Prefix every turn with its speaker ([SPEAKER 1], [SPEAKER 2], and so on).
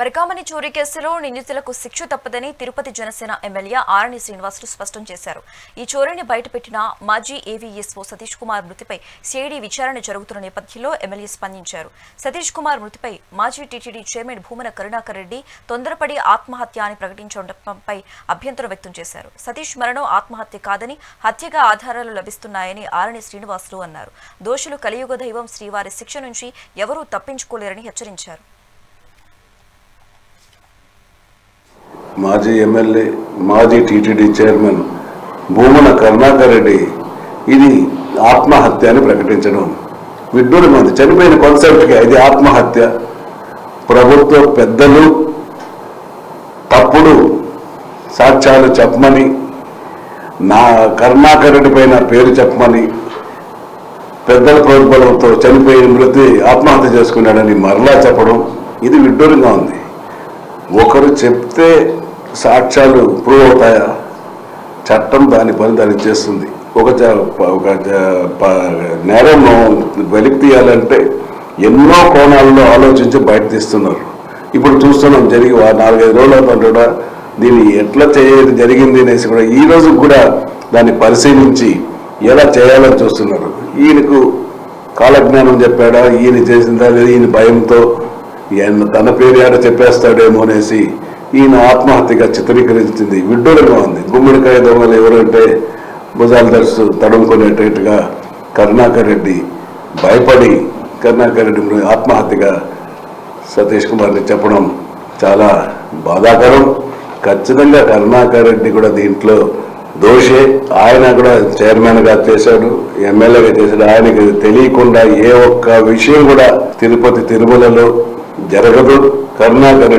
[SPEAKER 1] పరికామణి చోరీ కేసులో నిందితులకు శిక్ష తప్పదని తిరుపతి జనసేన ఎమ్మెల్యే ఆరణి శ్రీనివాసులు స్పష్టం చేశారు. ఈ చోరీని బయటపెట్టిన మాజీ ఏవీఎస్ఓ సతీష్ కుమార్ మృతిపై సిఐడి విచారణ జరుగుతున్న నేపథ్యంలో ఎమ్మెల్యే స్పందించారు. సతీష్ కుమార్ మృతిపై మాజీ టీటీడీ చైర్మన్ భూమన కరుణాకర్ రెడ్డి తొందరపడి ఆత్మహత్య అని ప్రకటించడంపై అభ్యంతరం వ్యక్తం చేశారు. సతీష్ మరణం ఆత్మహత్య కాదని హత్యగా ఆధారాలు లభిస్తున్నాయని ఆరణి శ్రీనివాసులు అన్నారు. దోషులు కలియుగ దైవం శ్రీవారి శిక్ష నుంచి ఎవరూ తప్పించుకోలేరని హెచ్చరించారు.
[SPEAKER 2] మాజీ ఎమ్మెల్యే మాజీ టీటీడీ చైర్మన్ భూమన కరుణాకర్ రెడ్డి ఇది ఆత్మహత్య అని ప్రకటించడం. విడ్డూరం ఉంది చనిపోయిన కాన్సెప్ట్కి ఇది ఆత్మహత్య. ప్రభుత్వ పెద్దలు తప్పుడు సాక్ష్యాలు చెప్పమని నా కరుణాకర్ రెడ్డి పైన పేరు చెప్పమని పెద్దల ప్రోద్బలంతో చనిపోయిన మృతి ఆత్మహత్య చేసుకున్నాడని మరలా చెప్పడం. ఇది విడ్డూరంగా ఉంది. ఒకరు చెప్తే సాక్ష్యాలు ప్రూవ్ అవుతాయా? చట్టం దాని పని దాన్ని చేస్తుంది. ఒక ఒక నేరం వెలికి తీయాలంటే ఎన్నో కోణాల్లో ఆలోచించి బయట తీస్తున్నారు. ఇప్పుడు చూస్తున్నాం జరిగి నాలుగైదు రోజుల పాటు కూడా దీన్ని ఎట్లా చేయాలి జరిగింది అనేసి కూడా ఈ రోజు కూడా దాన్ని పరిశీలించి ఎలా చేయాలని చూస్తున్నారు. ఈయనకు కాలజ్ఞానం చెప్పాడా? ఈయన చేసిందా లేదా? ఈయన భయంతో ఈయన తన పేరు ఆడ చెప్పేస్తాడేమో అనేసి ఈయన ఆత్మహత్యగా చిత్రీకరించింది. విడ్డూరంగా ఉంది. గుమ్మడికాయ దొంగలు ఎవరంటే భుజాలు ధరుస్తూ తడుముకునేటట్టుగా కరుణాకర్ రెడ్డి భయపడి కరుణాకర్ రెడ్డి ఆత్మహత్యగా సతీష్ కుమార్ని చెప్పడం చాలా బాధాకరం. ఖచ్చితంగా కరుణాకర్ రెడ్డి కూడా దీంట్లో దోషే. ఆయన కూడా చైర్మన్గా చేశాడు ఎమ్మెల్యేగా చేశాడు. ఆయనకి తెలియకుండా ఏ ఒక్క విషయం కూడా తిరుపతి తిరుమలలో జరగదు. కరుణాకర్